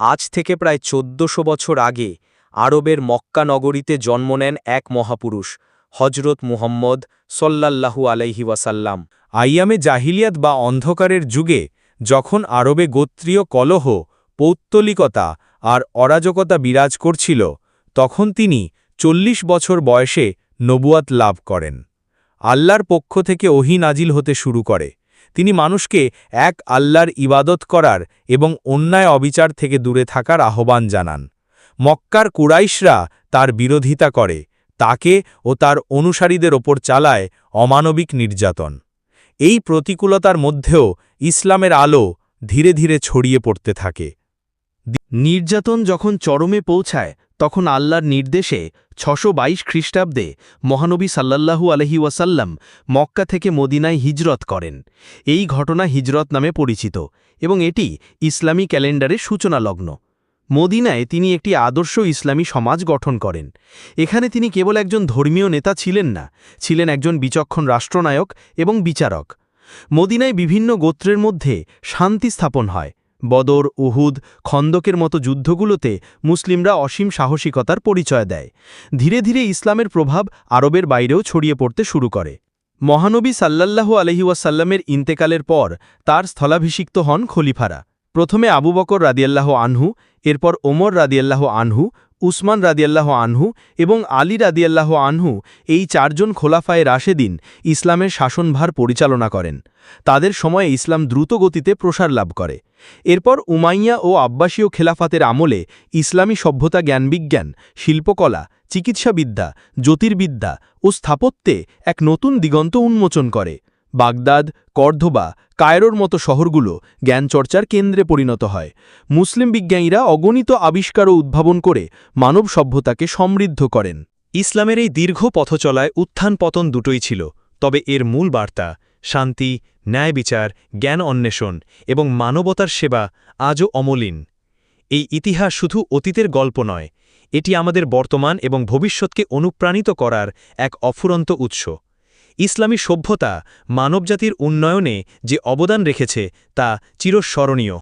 আজ থেকে প্রায় চোদ্দশো বছর আগে আরবের মক্কা নগরীতে জন্ম নেন এক মহাপুরুষ হজরত মুহম্মদ সল্লাল্লাহু আলাইহি ওয়াসাল্লাম। আইয়ামে জাহিলিয়াত বা অন্ধকারের যুগে যখন আরবে গোত্রীয় কলহ, পৌত্তলিকতা আর অরাজকতা বিরাজ করছিল, তখন তিনি চল্লিশ বছর বয়সে নবুয়াত লাভ করেন। আল্লাহর পক্ষ থেকে ওহি নাজিল হতে শুরু করে। তিনি মানুষকে এক আল্লাহর ইবাদত করার এবং অন্যায় অবিচার থেকে দূরে থাকার আহ্বান জানান। মক্কার কুরাইশরা তার বিরোধিতা করে, তাকে ও তার অনুসারীদের ওপর চালায় অমানবিক নির্যাতন। এই প্রতিকূলতার মধ্যেও ইসলামের আলো ধীরে ধীরে ছড়িয়ে পড়তে থাকে। নির্যাতন যখন চরমে পৌঁছায় তখন আল্লাহর নির্দেশে ছশো বাইশ খ্রিস্টাব্দে মহানবী সাল্লাল্লাহু আলহি ওয়াসাল্লাম মক্কা থেকে মদিনায় হিজরত করেন। এই ঘটনা হিজরত নামে পরিচিত এবং এটি ইসলামী ক্যালেন্ডারের সূচনা লগ্ন মদিনায় তিনি একটি আদর্শ ইসলামী সমাজ গঠন করেন। এখানে তিনি কেবল একজন ধর্মীয় নেতা ছিলেন না, ছিলেন একজন বিচক্ষণ রাষ্ট্রনায়ক এবং বিচারক। মদিনায় বিভিন্ন গোত্রের মধ্যে শান্তি স্থাপন হয় বদর, উহুদ খন্দকের মতো যুদ্ধগুলোতে মুসলিমরা অসীম সাহসিকতার পরিচয় দেয়। ধীরে ধীরে ইসলামের প্রভাব আরবের বাইরেও ছড়িয়ে পড়তে শুরু করে। মহানবী সাল্লাল্লাহু আলহিউসাল্লামের ইন্তেকালের পর তার স্থলাভিষিক্ত হন খলিফারা। প্রথমে আবু বকর রাদিয়াল্লাহ আনহু, এরপর ওমর রাদিয়াল্লাহ আনহু উসমান রাদিয়াল্লাহ আনহু এবং আলী রাদিয়াল্লাহ আনহু এই চারজন খোলাফায়ে রাশেদিন ইসলামের শাসনভার পরিচালনা করেন। তাদের সময়ে ইসলাম দ্রুত গতিতে প্রসার লাভ করে। এরপর উমাইয়া ও আব্বাসীয় খেলাফাতের আমলে ইসলামী সভ্যতা জ্ঞানবিজ্ঞান, শিল্পকলা, চিকিৎসাবিদ্যা, জ্যোতির্বিদ্যা ও স্থাপত্যে এক নতুন দিগন্ত উন্মোচন করে। বাগদাদ, কর্ধবা, কায়রোর মতো শহরগুলো জ্ঞানচর্চার কেন্দ্রে পরিণত হয়। মুসলিম বিজ্ঞানীরা অগণিত আবিষ্কার ও উদ্ভাবন করে মানব সভ্যতাকে সমৃদ্ধ করেন। ইসলামের এই দীর্ঘ পথচলায় উত্থান পতন দুটোই ছিল, তবে এর মূল বার্তা শান্তি, ন্যায় বিচার, জ্ঞান অন্বেষণ এবং মানবতার সেবা আজও অমলিন। এই ইতিহাস শুধু অতীতের গল্প নয়, এটি আমাদের বর্তমান এবং ভবিষ্যৎকে অনুপ্রাণিত করার এক অফুরন্ত উৎস। ইসলামী সভ্যতা মানবজাতির উন্নয়নে যে অবদান রেখেছে তা চিরস্মরণীয়।